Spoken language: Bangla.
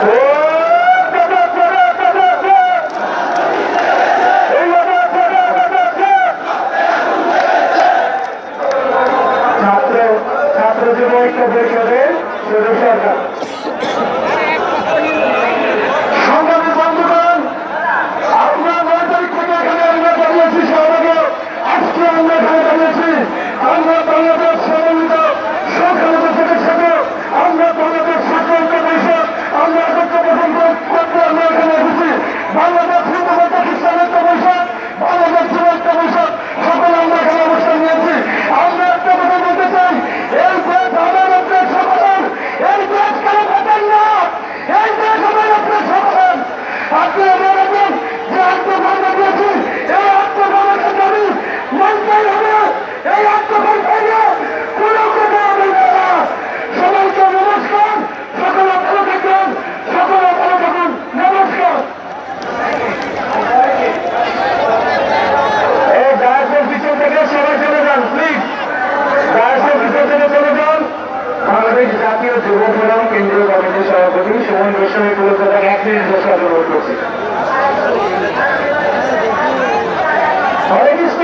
Amém. have পূর্ব ফোরাম কেন্দ্রীয় কমিটির সভাপতি সুমন গোস্বামী কলকাতার এক মিনিট বসে অনুরোধ করছি। হরে কৃষ্ণ!